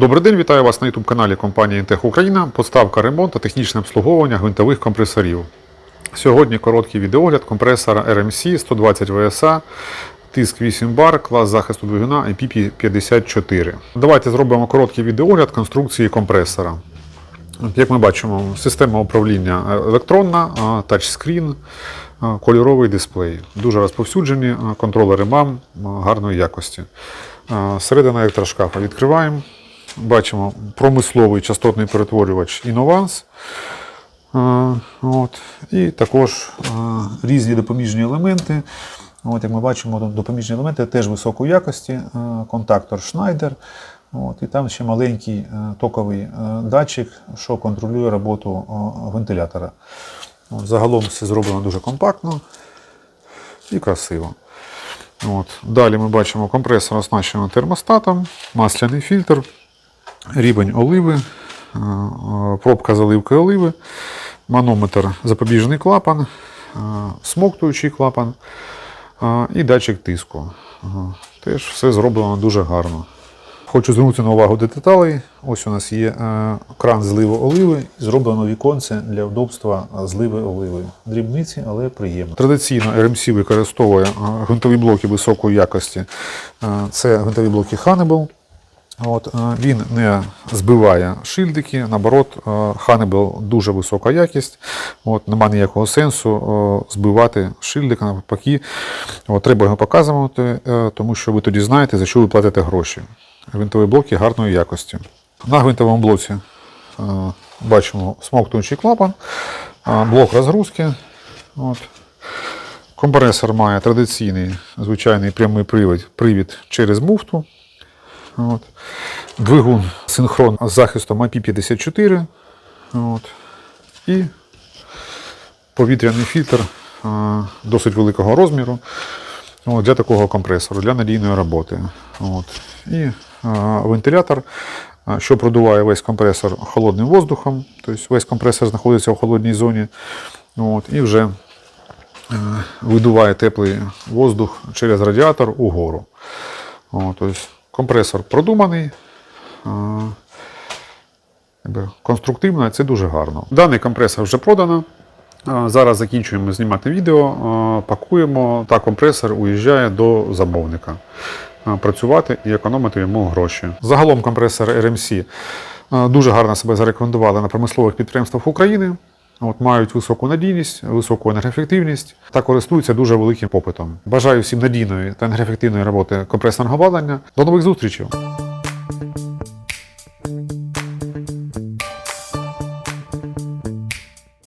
Добрий день, вітаю вас на youtube каналі компанії Інтех Україна. Поставка, ремонт та технічне обслуговування гвинтових компресорів. Сьогодні короткий відеогляд компресора RMC 120 VSA, тиск 8 бар, клас захисту двигуна IP54. Давайте зробимо короткий відеогляд конструкції компресора. Як ми бачимо, система управління електронна, а, тачскрін, кольоровий дисплей. Дуже розповсюджені контролери МАМ гарної якості. Середина електрошкафа відкриваємо. Бачимо промисловий частотний перетворювач. А, От. І також різні допоміжні елементи. От, як ми бачимо, допоміжні елементи теж високої якості. Контактор Schneider. От, і там ще маленький е, токовий е, датчик, що контролює роботу вентилятора. От, загалом все зроблено дуже компактно і красиво. От. Далі ми бачимо компресор оснащений термостатом, масляний фільтр, рівень оливи, е, пробка заливки оливи, манометр запобіжний клапан, е, смоктуючий клапан е, і датчик тиску. Теж все зроблено дуже гарно. Хочу звернути на увагу до деталей. Ось у нас є е, кран зливу оливи, зроблено віконце для удобства зливи оливи. Дрібниці, але приємно. Традиційно RMC використовує е, гвинтові блоки високої якості. Е, Це гвинтові блоки Hannibal. От, е, він не збиває шильдики, наоборот, е, Hannibal дуже висока якість. От, нема ніякого сенсу е, збивати шильдика, навпаки. Треба його показувати, е, тому що ви тоді знаєте, за що ви платите гроші. Гвинтові блоки гарної якості. На гвинтовому блоці е, бачимо смоктуючий клапан, е, блок розгрузки. От. Компресор має традиційний звичайний прямий привід, привід через муфту. От. Двигун синхрон з захистом IP54. От. І повітряний фільтр е, досить великого розміру для такого компресору, для надійної роботи. От. І вентилятор, е, що продуває весь компресор холодним воздухом. Тобто весь компресор знаходиться в холодній зоні. От, і вже е, видуває теплий воздух через радіатор угору. От, тобто компресор продуманий. е, конструктивно, це дуже гарно. Даний компресор вже продано. Зараз закінчуємо знімати відео, пакуємо та компресор уїжджає до замовника. Працювати і економити йому гроші. Загалом компресор RMC дуже гарно себе зарекомендували на промислових підприємствах України. От, мають високу надійність, високу енергоефективність та користуються дуже великим попитом. Бажаю всім надійної та енергоефективної роботи компресорного обладнання. До нових зустрічей!